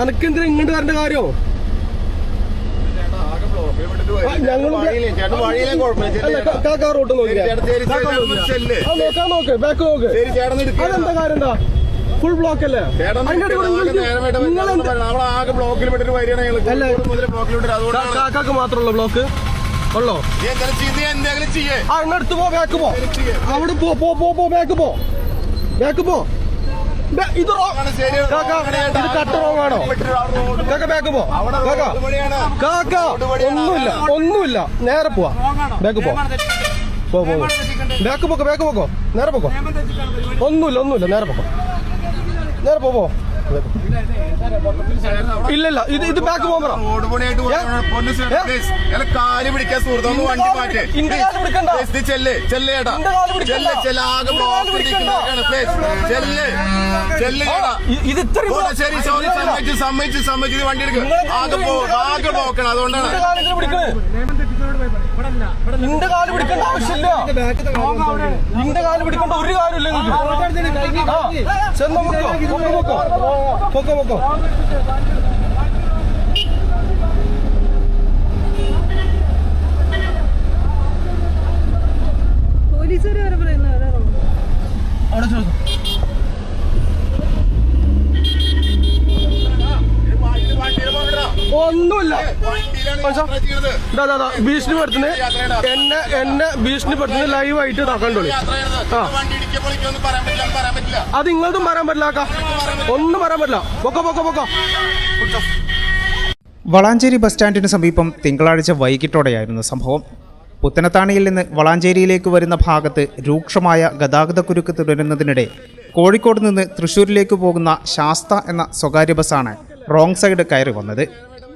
അനക്കെന്തിനാ ഇങ്ങോട്ട് വരേണ്ട കാര്യോ? ഞങ്ങൾ റൂട്ട് നോക്കാം. നോക്ക് ബാക്ക് നോക്ക്. അതെന്താ കാര്യം എന്താ? ഫുൾ ബ്ലോക്ക് അല്ലേ? കാക്കാക്ക് മാത്രമുള്ള ബ്ലോക്ക് ഉള്ളോ ആ ഇങ്ങടുത്ത് പോ ബാക്ക് പോ. അവിടെ പോ പോ പോ ബാക്ക് പോ. ബാക്ക് പോ. ഇത് കാക്ക കട്ട് ബാക്ക് പോ. കാക്ക. കാക്ക ഒന്നുമില്ല ഒന്നുമില്ല. നേരെ പോവാ. ബാക്ക് പോ. പോ പോ ബാക്ക് പോക്കോ ബാക്ക് പോക്കോ. നേരെ പോക്കോ. ഒന്നുമില്ല ഒന്നുമില്ല. നേരെ പോക്കോ. നേരെ പോ പോ. ഇല്ല ഇല്ല ഇത് ഇത് ബാക്ക് പോകാൻ പറ റോഡ് പണിയായിട്ട്? കാൽ പിടിക്കാൻ വണ്ടി മാറ്റേ. ഇന്റെ കാൽ പിടിക്കണ്ട. Please, നീ ചെല്ല് ചെല്ല് ചേട്ടാ. ഇന്റെ കാൽ പിടിക്കണ്ട. ചെല്ല് ചെല്ല് ആകെ ഇന്റെ കാൽ ബ്ലോക്ക് പിടിക്കണ്ട. ചെല്ല് ചെല്ല് ഇത് ശരി സോറി സമ്മതിച്ച് സമ്മതിച്ച് സമ്മതിച്ച് വണ്ടി എടുക്കും. ആകെ പോ ആകെ അതുകൊണ്ടാണ്. നിന്റെ കാൽ പിടിക്കേണ്ട ആവശ്യമില്ല. നിന്റെ കാൽ പിടിക്കേണ്ട ഒരു ചെന്ന് പൊക്കോ പൊക്കോ പൊക്കോ പൊക്കോ പൊക്കോ പോലീസുകാർ വരെ പറയുന്ന അവിടെ ചോദിച്ചു ഒന്നുമില്ല. ദാ, ദാ, ദാ, ഭീഷണിപ്പെടുത്തുന്നത് എന്നെ എന്നെ ഭീഷണിപ്പെടുത്തുന്നത് ലൈവായിട്ട് ഇതാക്കണ്ടോളി വണ്ടി അത് ഇങ്ങോട്ടും പറയാൻ പറ്റില്ല കാക്ക ഒന്നും പറയാൻ പറ്റില്ല. പൊക്കോ പൊക്കോ പൊക്കോ. വളാഞ്ചേരി ബസ് സ്റ്റാൻഡിന് സമീപം തിങ്കളാഴ്ച വൈകിട്ടോടെയായിരുന്നു സംഭവം. പുത്തനത്താണിയിൽ നിന്ന് വളാഞ്ചേരിയിലേക്ക് വരുന്ന ഭാഗത്ത് രൂക്ഷമായ ഗതാഗതക്കുരുക്ക് തുടരുന്നതിനിടെ കോഴിക്കോട് നിന്ന് തൃശൂരിലേക്ക് പോകുന്ന ശാസ്ത എന്ന സ്വകാര്യ ബസ്സാണ് റോങ് സൈഡ് കയറി വന്നത്.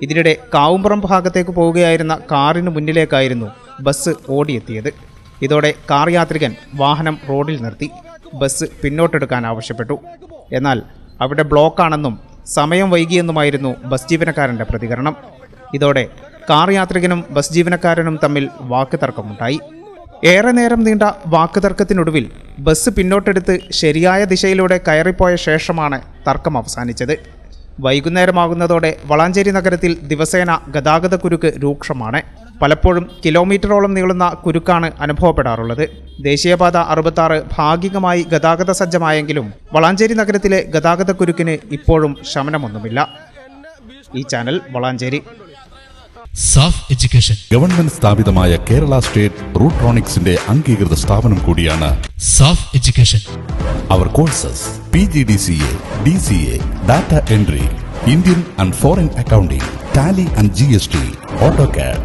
ഇതിനിടെ കാവുമ്പുറം ഭാഗത്തേക്ക് പോവുകയായിരുന്ന കാറിന് മുന്നിലേക്കായിരുന്നു ബസ് ഓടിയെത്തിയത്. ഇതോടെ കാർ യാത്രികൻ വാഹനം റോഡിൽ നിർത്തി. ബസ് പിന്നോട്ടെടുക്കാൻ ആവശ്യപ്പെട്ടു. എന്നാൽ അവിടെ ബ്ലോക്കാണെന്നും സമയം വൈകിയെന്നുമായിരുന്നു ബസ് ജീവനക്കാരന്റെ പ്രതികരണം. ഇതോടെ കാർ യാത്രികനും ബസ് ജീവനക്കാരനും തമ്മിൽ വാക്കുതർക്കമുണ്ടായി. ഏറെ നേരം നീണ്ട വാക്കുതർക്കത്തിനൊടുവിൽ ബസ് പിന്നോട്ടെടുത്ത് ശരിയായ ദിശയിലൂടെ കയറിപ്പോയ ശേഷമാണ് തർക്കം അവസാനിച്ചത്. വൈകുന്നേരമാകുന്നതോടെ വളാഞ്ചേരി നഗരത്തിൽ ദിവസേന ഗതാഗതക്കുരുക്ക് രൂക്ഷമാണ്. പലപ്പോഴും കിലോമീറ്ററോളം നീളുന്ന കുരുക്കാണ് അനുഭവപ്പെടാറുള്ളത്. ദേശീയപാത അറുപത്താറ് ഭാഗികമായി ഗതാഗത സജ്ജമായെങ്കിലും വളാഞ്ചേരി നഗരത്തിലെ ഗതാഗത കുരുക്കിന് ഇപ്പോഴും ശമനമൊന്നുമില്ല. ഈ channel Valanchery. Saaf education government സ്ഥാപിതമായ കേരള സ്റ്റേറ്റ് റൂട്രോണിക്സിന്റെ അംഗീകൃത സ്ഥാപനം കൂടിയാണ് Saaf education our courses P G D C A D C A data entry Indian and foreign accounting Tally and G S T auto CAD